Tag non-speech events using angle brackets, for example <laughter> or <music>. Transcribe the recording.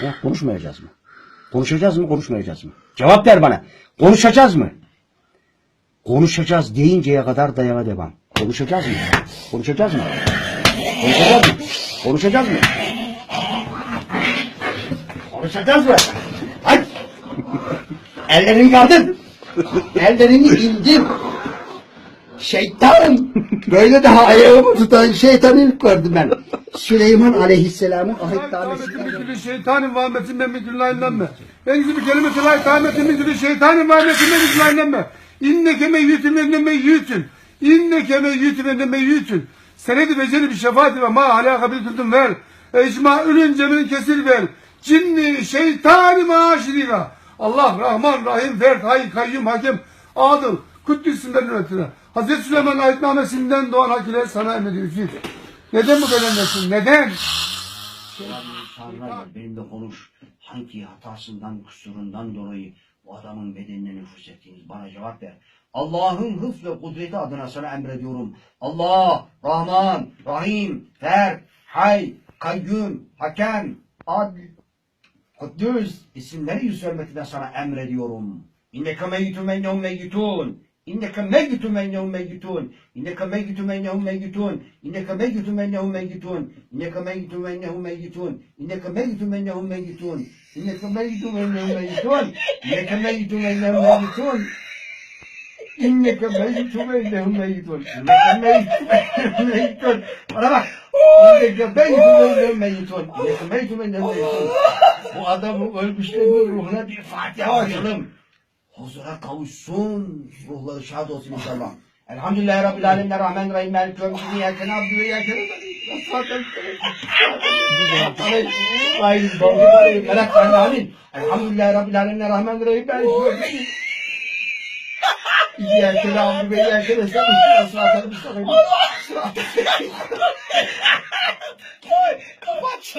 Ha, konuşmayacağız mı? Konuşacağız mı, konuşmayacağız mı? Cevap ver bana. Konuşacağız mı? Konuşacağız deyinceye kadar dayana devam. Konuşacağız mı? Konuşacağız mı? Konuşacağız mı? Konuşacağız mı? Konuşacağız mı? Hadi. <laughs> Ellerini kaldır. Ellerini indir. Şeytan. Böyle daha ayağımı tutan şeytanı ilk gördüm ben. Süleyman Aleyhisselam'ın ahitnamesinden. Min şeytanın vahmetinden min küllâhinden Enzi bir kelimeti la min külli şeytanın vahmetinden min küllâhinden İnneke meyyütün ve meyyütün. İnneke meyyütün ve meyyütün. Senedi beceri bir şefaati ve ma alâka bil küldüm ver. Ecma ölünce min kesir ver. Cinni şeytani maaşirina. Allah Rahman Rahim Fert Hay Kayyum Hakem Adıl İsimlerin ötürü. Hazreti Süleyman ayetnamesinden doğan hakiler sana emrediyor ki. Neden bu kadar nesin? Neden? Tanrı benimle konuş. Hangi hatasından, kusurundan dolayı bu adamın bedenine nüfus ettiğiniz bana cevap ver. Allah'ın hıf ve kudreti adına sana emrediyorum. Allah, Rahman, Rahim, Fer, Hay, Kayyum, Hakem, Adl, Kuddüs isimleri hürmetine sana emrediyorum. İnneke meyyitun ve innehum meyyitun. İnneke meyyitun ve innehum meyyitun. İnneke meyyitun ve innehum meyyitun. İnneke meyyitun ve innehum meyyitun. İnneke meyyitun ve innehum meyyitun. İnneke meyyitun ve innehum meyyitun. İnneke meyyitun ve innehum meyyitun. İnneke meyyitun ve innehum meyyitun. İnneke meyyitun ve innehum meyyitun. İnneke meyyitun ve innehum meyyitun. Bana bak. İnneke meyyitun ve innehum meyyitun. İnneke meyyitun ve innehum meyyitun. Bu adamın ölmüşlerin ruhuna bir Fatiha okuyalım huzura kavuşsun. Ruhları şad olsun inşallah. Elhamdülillahi Rabbil Alemin. Rahman Rahim. Melik Yevmidin. Yerken Abdülü Yerken Elhamdülillahi Rabbil Alemin. Rahman Rahim. Melik Yevmidin. Yerken Abdülü Yerken Esnafı. Sıratları Mustafa. Sıratları Mustafa. Kapat.